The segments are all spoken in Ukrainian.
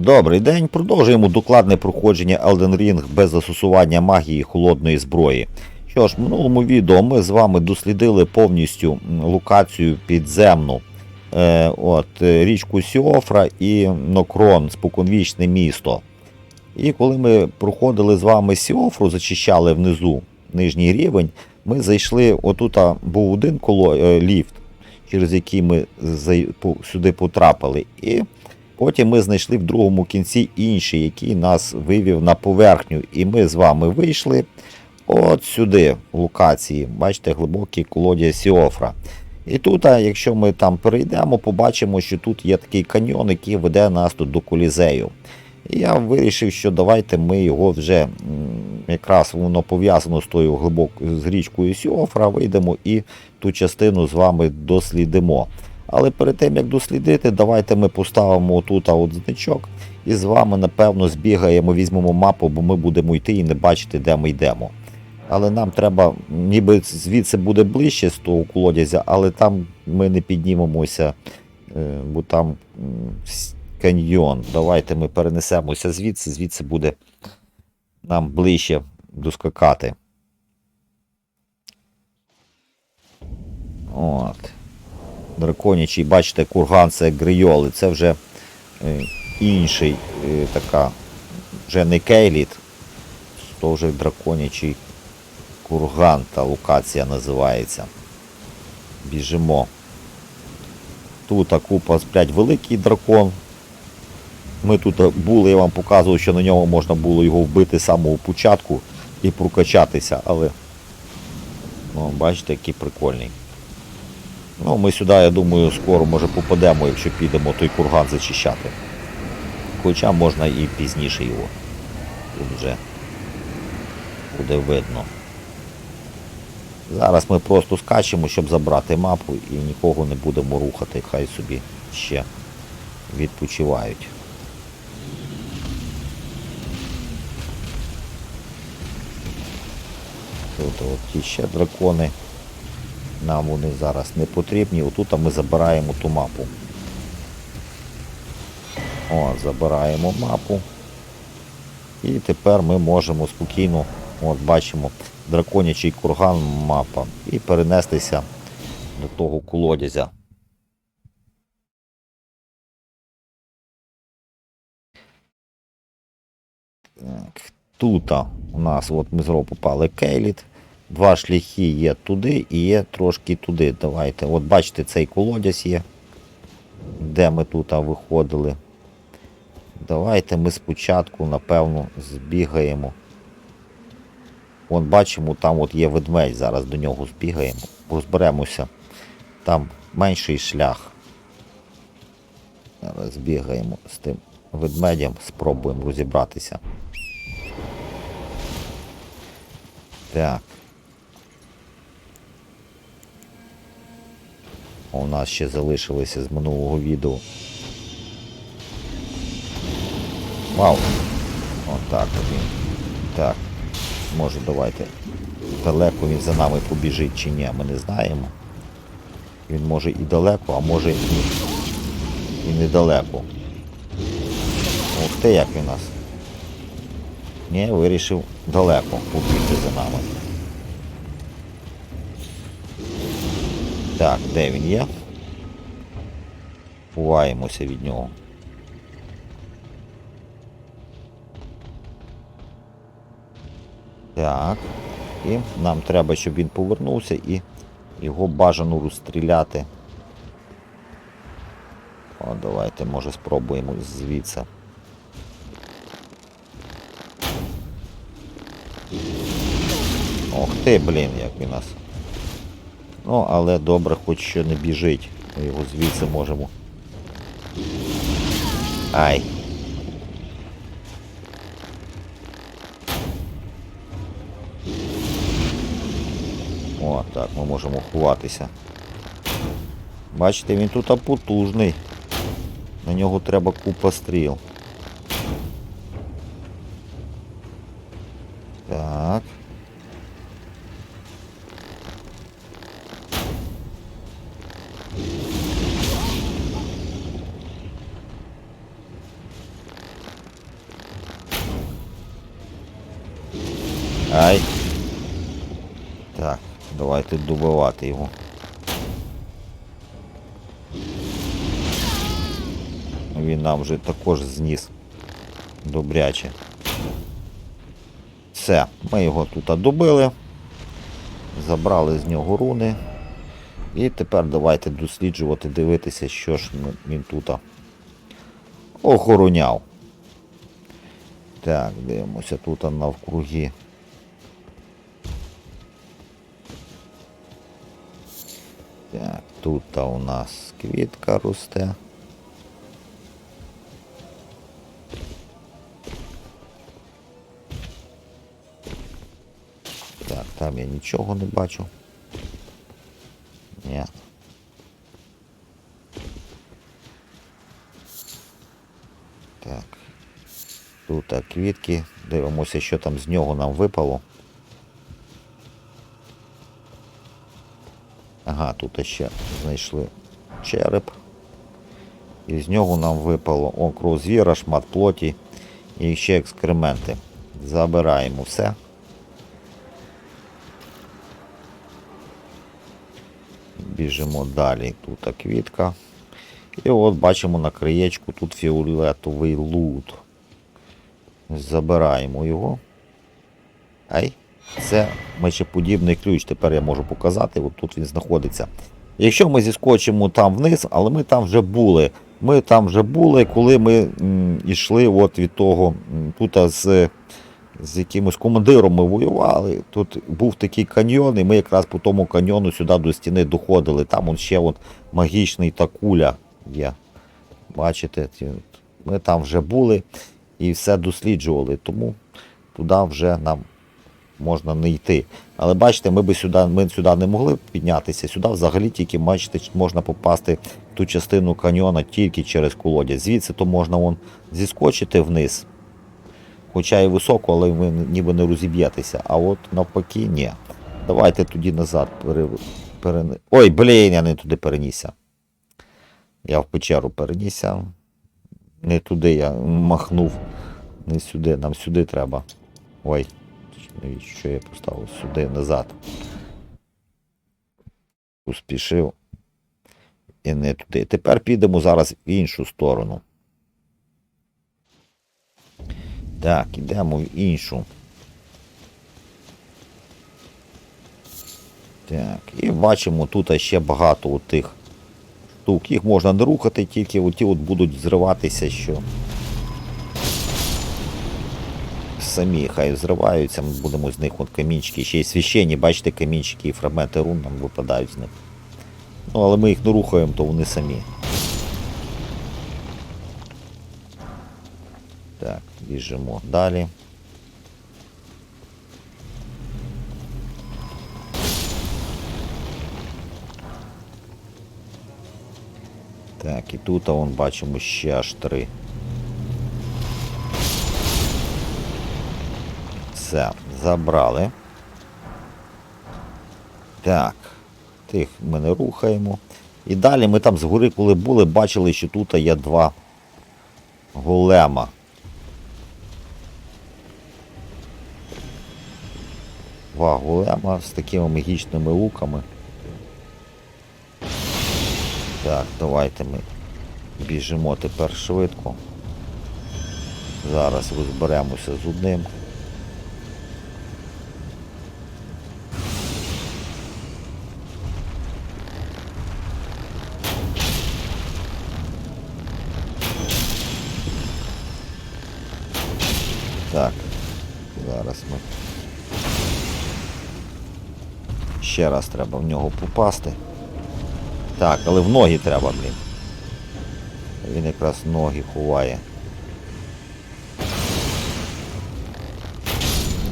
Добрий день. Продовжуємо докладне проходження Elden Ring без застосування магії холодної зброї. Що ж, в минулому відео ми з вами дослідили повністю локацію підземну. Е, от, е, річку Сіофра і Нокрон, споконвічне місто. І коли ми проходили з вами Сіофру, зачищали внизу нижній рівень, ми зайшли, отут був один коло, е, ліфт, через який ми сюди потрапили. І Потім ми знайшли в другому кінці інший, який нас вивів на поверхню. І ми з вами вийшли от сюди, в локації. Бачите, глибокий колодязь Сіофра. І тут, якщо ми там перейдемо, побачимо, що тут є такий каньйон, який веде нас тут до колізею. І я вирішив, що давайте ми його вже якраз воно пов'язано з тою глибокою з річкою Сіофра, вийдемо і ту частину з вами дослідимо. Але перед тим як дослідити, давайте ми поставимо тут от значок і з вами, напевно, збігаємо, візьмемо мапу, бо ми будемо йти і не бачити, де ми йдемо. Але нам треба, ніби звідси буде ближче з того колодязя, але там ми не піднімемося, е, бо там каньйон. Давайте ми перенесемося звідси, звідси буде нам ближче доскакати. От драконячий, бачите, курган це грийоли, це вже е, інший е, така, вже не кейліт, то вже драконячий курган, та локація називається. Біжимо. Тут купа сплять великий дракон. Ми тут були, я вам показував, що на нього можна було його вбити з самого початку і прокачатися, але ну, бачите, який прикольний. Ну, ми сюди, я думаю, скоро може попадемо, якщо підемо той курган зачищати. Хоча можна і пізніше його. Тут вже буде видно. Зараз ми просто скачемо, щоб забрати мапу і нікого не будемо рухати, хай собі ще відпочивають. Тут от ті ще дракони. Нам вони зараз не потрібні. Отут ми забираємо ту мапу. О, забираємо мапу. І тепер ми можемо спокійно, от бачимо, драконячий курган мапа, і перенестися до того колодязя. Так, тут у нас от ми знову попали Кейліт. Два шляхи є туди і є трошки туди. Давайте. От бачите, цей колодязь є, де ми тут виходили. Давайте ми спочатку, напевно, збігаємо. Вон бачимо, там от є ведмедь, зараз до нього збігаємо, розберемося. Там менший шлях. Зараз збігаємо з тим ведмедем, спробуємо розібратися. Так. У нас ще залишилося з минулого відео. Вау! Отак от він. Так. Може давайте. Далеко він за нами побіжить чи ні, ми не знаємо. Він може і далеко, а може і, і недалеко. Ух ти, як він нас. Ні, вирішив далеко побігти за нами. Так, де він є? Ховаємося від нього. Так. І нам треба, щоб він повернувся і його бажано розстріляти. О, давайте, може, спробуємо звідси. Ох ти, блін, як він нас. Ну, але добре, хоч що не біжить. Ми його звідси можемо. Ай. О, так, ми можемо ховатися. Бачите, він тут потужний. На нього треба купа стріл. Так. Ай. Так, давайте добивати його. Він нам вже також зніс добряче. Все, ми його тут добили. Забрали з нього руни. І тепер давайте досліджувати, дивитися, що ж він тут охороняв. Так, дивимося тут навкруги. Тут у нас квітка росте. Так, там я нічого не бачу. Ні. Так. Тут квітки. Дивимося, що там з нього нам випало. Ага, тут ще знайшли череп. І з нього нам випало о, звіра, шмат плоті і ще екскременти. Забираємо все. Біжимо далі. Тут квітка. І от бачимо на краєчку тут фіолетовий лут. Забираємо його. Ай, це мечеподібний ключ. Тепер я можу показати, от тут він знаходиться. Якщо ми зіскочимо там вниз, але ми там вже були. Ми там вже були, коли ми йшли от від того, тут з, з якимось командиром ми воювали. Тут був такий каньйон, і ми якраз по тому каньйону сюди до стіни доходили. Там он ще от магічний та куля є. Бачите, ми там вже були і все досліджували, тому туди вже нам можна не йти. Але бачите, ми би сюди, ми сюди не могли піднятися. Сюди взагалі тільки бачите, можна попасти в ту частину каньйона тільки через колодязь. Звідси то можна вон зіскочити вниз. Хоча і високо, але ви ніби не розіб'єтеся. А от навпаки, ні. Давайте тоді назад пере... пере... Ой, блін, я не туди перенісся. Я в печеру перенісся. Не туди я махнув. Не сюди, нам сюди треба. Ой, що я поставив сюди назад. Успішив. І не туди. Тепер підемо зараз в іншу сторону. Так, ідемо в іншу. Так, і бачимо тут ще багато тих штук. Їх можна не рухати, тільки оті от будуть зриватися, що самі хай зриваються, ми будемо з них от камінчики, ще й священні, бачите, камінчики і фрагменти рун нам випадають з них. Ну, але ми їх не рухаємо, то вони самі. Так, біжимо далі. Так, і тут а вон бачимо ще аж три. Все, забрали. Так, тих ми не рухаємо. І далі ми там згори, коли були, бачили, що тут є два голема. Два голема з такими магічними луками. Так, давайте ми біжимо тепер швидко. Зараз розберемося з одним. Ще раз треба в нього попасти. Так, але в ноги треба, блін. Він якраз ноги ховає.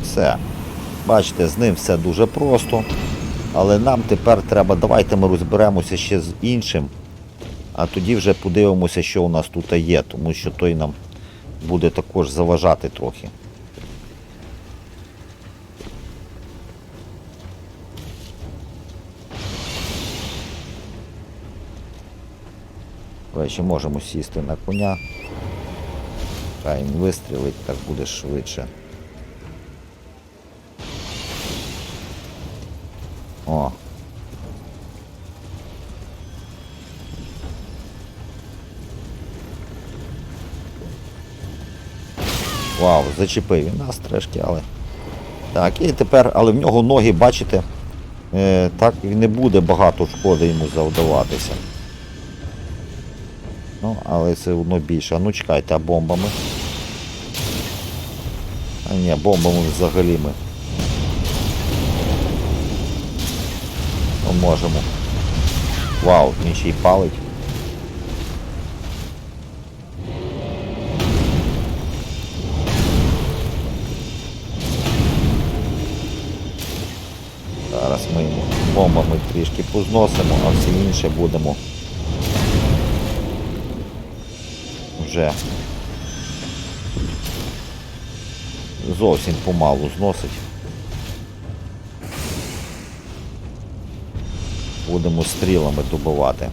Все. Бачите, з ним все дуже просто. Але нам тепер треба, давайте ми розберемося ще з іншим. А тоді вже подивимося, що у нас тут є, тому що той нам буде також заважати трохи. Е, До речі, можемо сісти на коня. Хай він вистрілить, так буде швидше. О! Вау, зачепив він нас трешки, але... Так, і тепер, але в нього ноги, бачите, е, так і не буде багато шкоди йому завдаватися. Ну, але це одно більше. А ну чекайте, а бомбами? А ні, бомбами взагалі ми. Можемо. Вау, він ще й палить. Зараз ми бомбами трішки позносимо, а все інше будемо вже зовсім помалу зносить. Будемо стрілами добивати.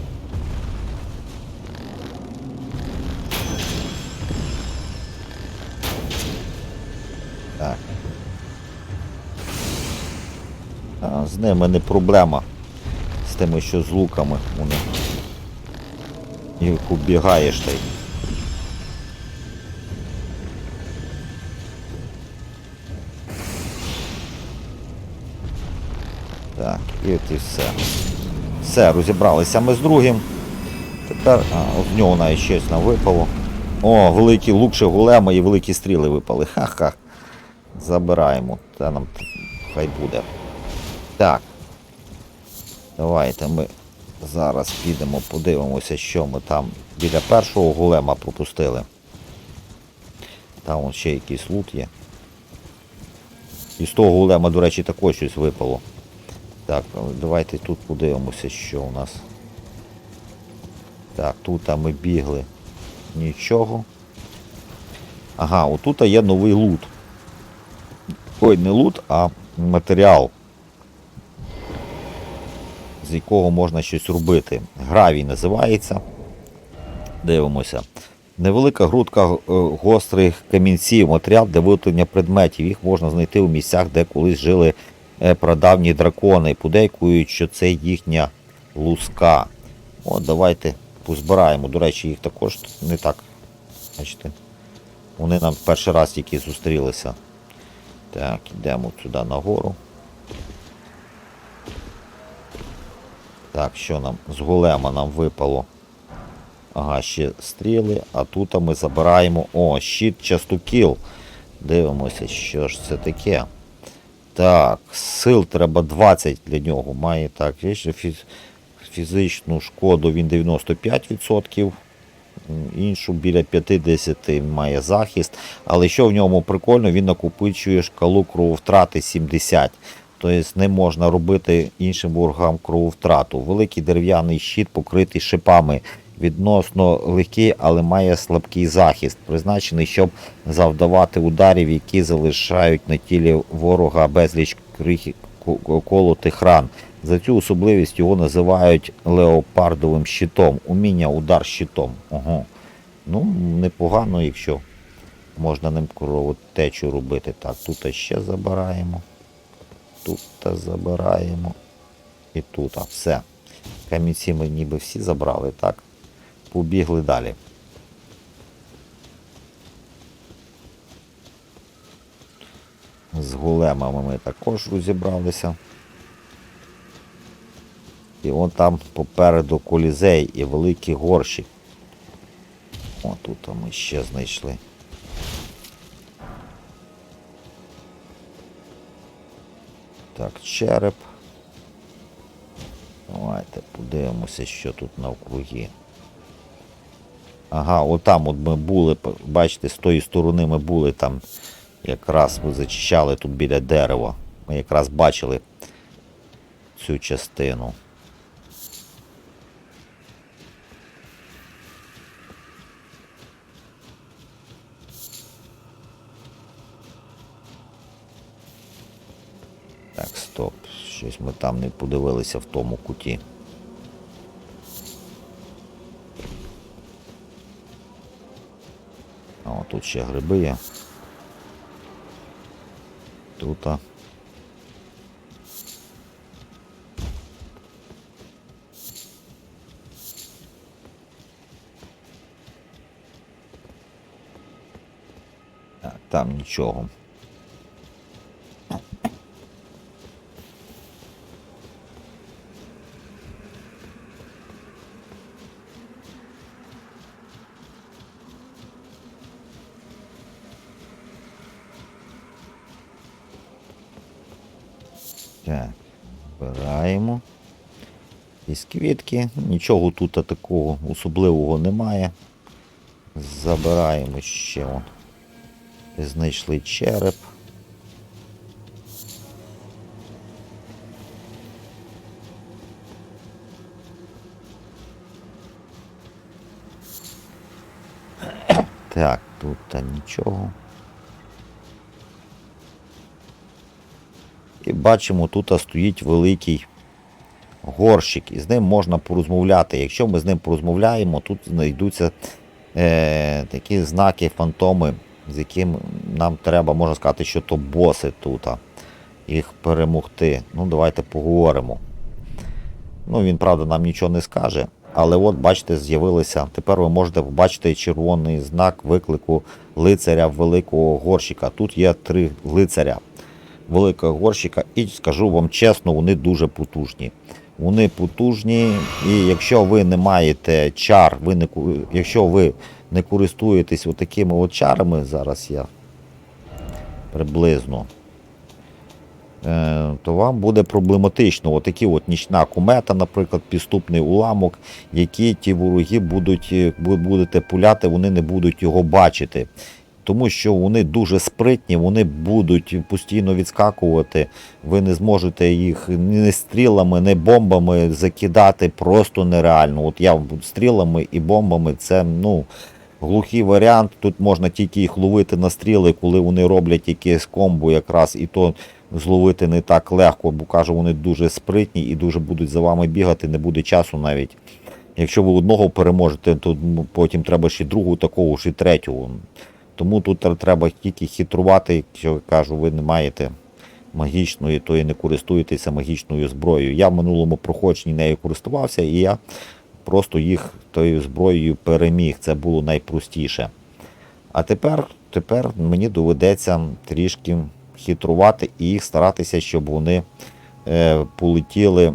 З ними не проблема. З тими, що з луками вони. Їх убігаєш та й. Так, і от і все. Все, розібралися ми з другим. Тепер а, в нього навіть щось нам випало. О, великий лук ще голема і великі стріли випали. Ха-ха. Забираємо. Це нам хай буде. Так. Давайте ми зараз підемо, подивимося, що ми там біля першого голема пропустили. Там ще якийсь лут є. І з того голема, до речі, також щось випало. Так, давайте тут подивимося, що у нас. Так, тут ми бігли. Нічого. Ага, отут є новий лут. Ой, не лут, а матеріал. З якого можна щось робити. Гравій називається. Дивимося. Невелика грудка е, гострих камінців, матеріал для виготовлення предметів. Їх можна знайти у місцях, де колись жили е, прадавні дракони. Подейкують, що це їхня луска. От, давайте позбираємо. До речі, їх також не так. Бачите? Вони нам перший раз тільки зустрілися. Так, йдемо сюди нагору. Так, що нам з голема нам випало? Ага, ще стріли, а тут ми забираємо. О, щит частокіл. Дивимося, що ж це таке. Так, сил треба 20 для нього. Має так, фізичну шкоду він 95%. Іншу біля 50 має захист. Але що в ньому прикольно, він накопичує шкалу крововтрати 70. Тобто не можна робити іншим ворогам крововтрату. Великий дерев'яний щит покритий шипами. Відносно легкий, але має слабкий захист, призначений, щоб завдавати ударів, які залишають на тілі ворога безліч колотих ран. За цю особливість його називають леопардовим щитом. Уміння удар щитом. Ого. Ну, непогано, якщо можна ним кровотечу робити. Так, тут ще забираємо. Тут забираємо. І тут. Все. Камінці ми ніби всі забрали, так? Побігли далі. З големами ми також розібралися. І вон там попереду колізей і великий горщик. О, тут ми ще знайшли. Так, череп. Давайте подивимося, що тут навкруги. Ага, отам от ми були, бачите, з тої сторони ми були там, якраз ми зачищали тут біля дерева. Ми якраз бачили цю частину. Так, стоп. Щось ми там не подивилися в тому куті. О, тут ще гриби є. Тут. там нічого. Так, збираємо. Із квітки. Нічого тут такого особливого немає. Забираємо ще он. Знайшли череп. Так, тут нічого. І бачимо, тут стоїть великий горщик, і з ним можна порозмовляти. Якщо ми з ним порозмовляємо, тут знайдуться е, такі знаки, фантоми, з яким нам треба, можна сказати, що то боси тут. Їх перемогти. Ну, давайте поговоримо. Ну, він, правда, нам нічого не скаже. Але от, бачите, з'явилися. Тепер ви можете побачити червоний знак виклику лицаря великого горщика. Тут є три лицаря великого горщика, і скажу вам чесно, вони дуже потужні. Вони потужні, і якщо ви не маєте чар, ви не, якщо ви не користуєтесь отакими от чарами, зараз я приблизно, е, то вам буде проблематично. Отакі от нічна комета, наприклад, підступний уламок, які ті вороги будуть, е, будете пуляти, вони не будуть його бачити. Тому що вони дуже спритні, вони будуть постійно відскакувати. Ви не зможете їх ні стрілами, ні бомбами закидати просто нереально. От я стрілами і бомбами це ну, глухий варіант. Тут можна тільки їх ловити на стріли, коли вони роблять якесь комбо, якраз і то зловити не так легко, бо кажу, вони дуже спритні і дуже будуть за вами бігати, не буде часу навіть. Якщо ви одного переможете, то потім треба ще другого такого, ще третього. Тому тут треба тільки хитрувати, якщо кажу, ви не маєте магічної, то і не користуєтеся магічною зброєю. Я в минулому проходженні нею користувався, і я просто їх тою зброєю переміг. Це було найпростіше. А тепер, тепер мені доведеться трішки хитрувати і їх старатися, щоб вони е, полетіли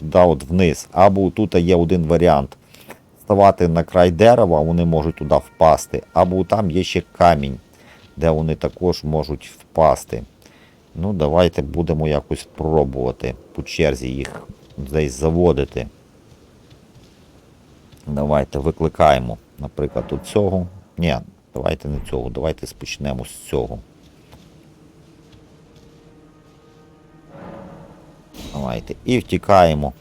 да, от вниз. Або тут є один варіант ставати на край дерева, вони можуть туди впасти, або там є ще камінь, де вони також можуть впасти. Ну, давайте будемо якось пробувати по черзі їх десь заводити. Давайте викликаємо, наприклад, от цього. Ні, давайте не цього, давайте спочнемо з цього. Давайте. І втікаємо.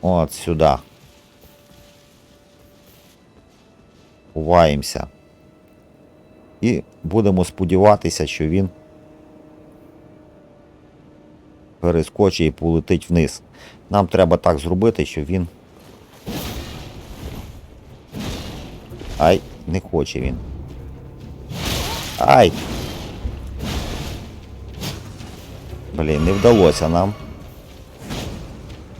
От сюди. Ховаємося. І будемо сподіватися, що він перескочить і полетить вниз. Нам треба так зробити, щоб він. Ай, не хоче він. Ай! Блін, не вдалося нам.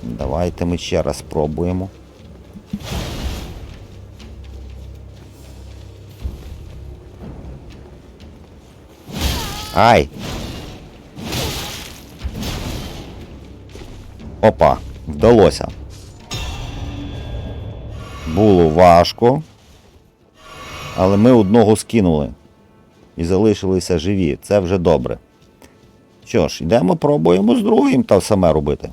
Давайте ми ще раз спробуємо. Ай! Опа, вдалося. Було важко. Але ми одного скинули. І залишилися живі. Це вже добре. Що ж, йдемо, пробуємо з другим та саме робити.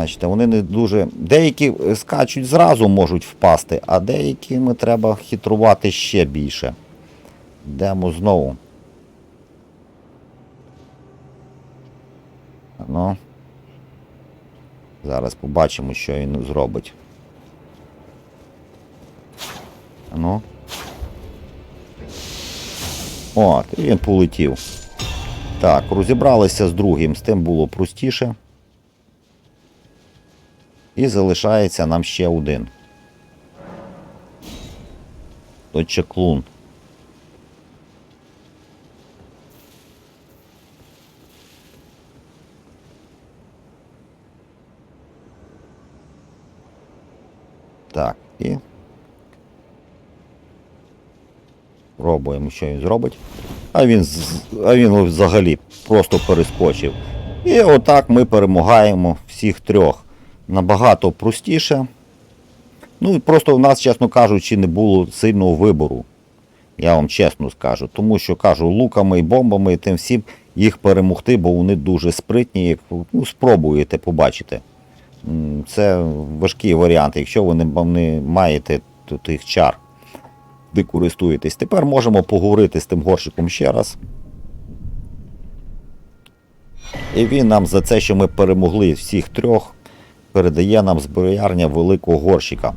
Бачите, вони не дуже. Деякі е, скачуть зразу можуть впасти, а деякими треба хитрувати ще більше. Йдемо знову. Ну. Зараз побачимо, що він зробить. Ну. От, і він полетів. Так, розібралися з другим, з тим було простіше. І залишається нам ще один. То чеклун. Так, і. Пробуємо, що він зробить. А він, а він взагалі просто перескочив. І отак ми перемагаємо всіх трьох. Набагато простіше. Ну і просто в нас, чесно кажучи, не було сильного вибору. Я вам чесно скажу. Тому що кажу, луками і бомбами, і тим всім їх перемогти, бо вони дуже спритні. Як ну, спробуєте, побачите. Це важкий варіант, якщо ви не, не маєте тих чар, де користуєтесь. Тепер можемо поговорити з тим горщиком ще раз. І він нам за це, що ми перемогли всіх трьох, передає нам зброярня великого горщика.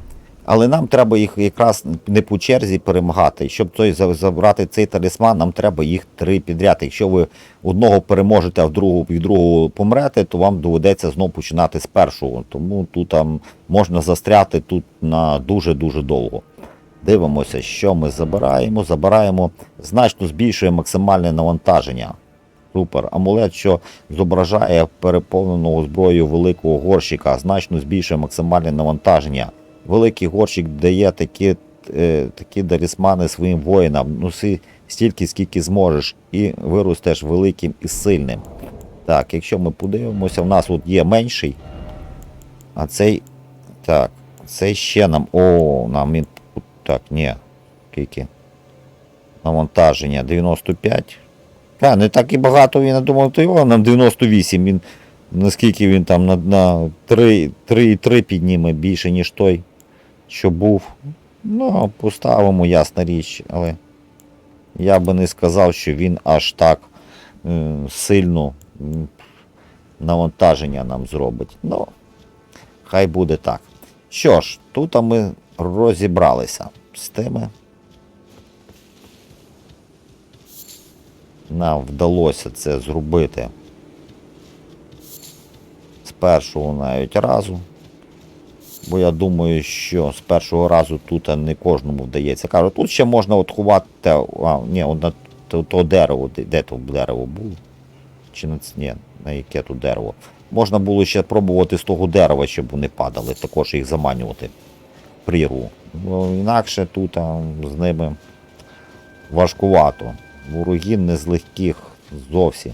Але нам треба їх якраз не по черзі перемагати. Щоб той забрати цей талісман, нам треба їх три підряд. Якщо ви одного переможете, а в другого від другого помрете, то вам доведеться знову починати з першого. Тому тут там можна застряти тут на дуже-дуже довго. Дивимося, що ми забираємо. Забираємо значно збільшує максимальне навантаження. Супер. Амулет, що зображає переповненого зброєю великого горщика, значно збільшує максимальне навантаження. Великий горщик дає такі, е, такі дарісмани своїм воїнам. Носи стільки, скільки зможеш, і виростеш великим і сильним. Так, якщо ми подивимося, в нас от є менший. А цей. Так, цей ще нам. О, нам він. Так, ні. Скільки? Навантаження 95. А, не так і багато він, я думав, то його нам 98. Він, наскільки він там на, на 3,3 підніме більше, ніж той, що був. Ну, поставимо, ясна річ, але я би не сказав, що він аж так е, сильно навантаження нам зробить. Ну, хай буде так. Що ж, тут ми розібралися з тими. Нам вдалося це зробити з першого навіть разу. Бо я думаю, що з першого разу тут не кожному вдається. Кажу, тут ще можна от ховати. А, ні, на то, то дерево, де, то дерево було? Чи на ні, на яке тут дерево? Можна було ще пробувати з того дерева, щоб вони падали, також їх заманювати прірву. Інакше тут а, з ними важкувато. Вороги не з легких зовсім.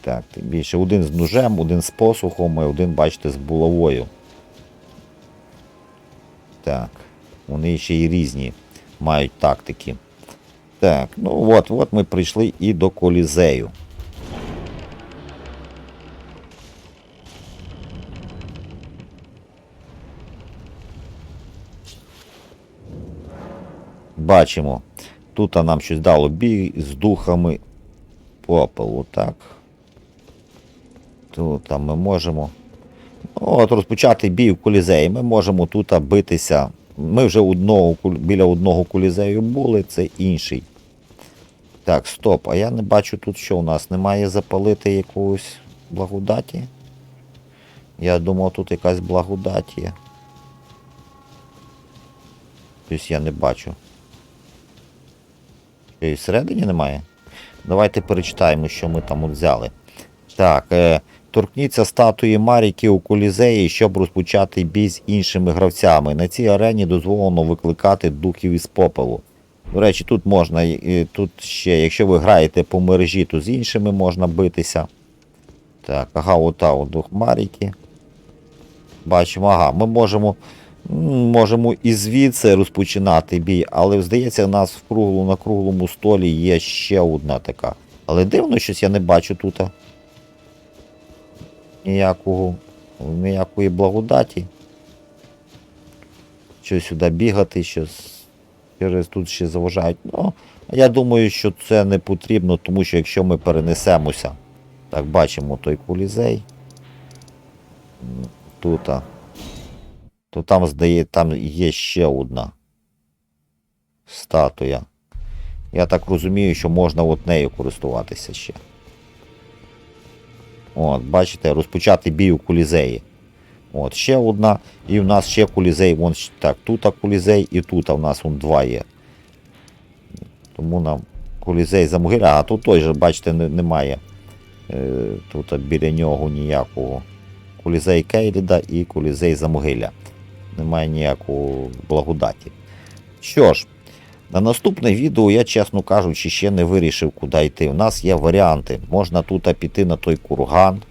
Так, тим більше один з ножем, один з посухом, і один, бачите, з булавою. Так. Вони ще й різні мають тактики. Так, ну от, от ми прийшли і до колізею. Бачимо. Тут нам щось дало бій з духами попелу, так. Тут там ми можемо. Ну, От розпочати бій в колізеї. Ми можемо тут битися. Ми вже одного, біля одного колізею були, це інший. Так, стоп. А я не бачу тут, що у нас немає запалити якогось благодаті. Я думав, тут якась благодать є. Тобто я не бачу. І всередині немає? Давайте перечитаємо, що ми там от взяли. Так, е, торкніться статуї Маріки у колізеї, щоб розпочати бій з іншими гравцями. На цій арені дозволено викликати духів із попелу. До речі, тут можна, е, тут ще, якщо ви граєте по мережі, то з іншими можна битися. Так, ага, ота от дух Маріки. Бачимо, ага, ми можемо, можемо і звідси розпочинати бій, але здається, у нас в круглу, на круглому столі є ще одна така. Але дивно, щось я не бачу тут. Ніякого, ніякої благодаті. Що сюди бігати, щось через тут ще заважають. Ну, я думаю, що це не потрібно, тому що якщо ми перенесемося, так бачимо той колізей. М, Тут. То там, здає, там є ще одна статуя. Я так розумію, що можна от нею користуватися ще. От, бачите, розпочати бій у колізеї. От, ще одна. І в нас ще колізей. Вон, так, тут колізей і тут в нас вон два є. Тому нам колізей за могиля, а тут той же, бачите, немає. Е, тут біля нього ніякого. Колізей Кейліда і колізей за могиля. Немає ніякої благодаті. Що ж, на наступне відео я, чесно кажучи, ще не вирішив, куди йти. У нас є варіанти. Можна тут піти на той курган.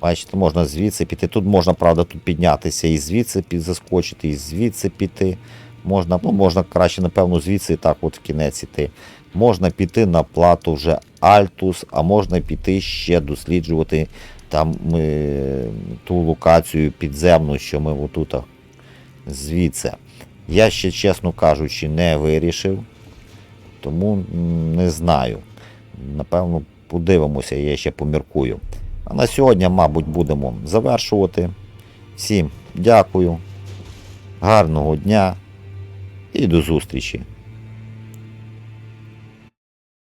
Бачите, можна звідси піти. Тут можна, правда, тут піднятися і звідси заскочити, і звідси піти. Можна, ну, можна краще, напевно, звідси і так от в кінець іти. Можна піти на плату вже Альтус, а можна піти ще досліджувати там ми, ту локацію підземну, що ми отут звідси. Я ще, чесно кажучи, не вирішив, тому не знаю. Напевно, подивимося, я ще поміркую. А на сьогодні, мабуть, будемо завершувати. Всім дякую, гарного дня і до зустрічі!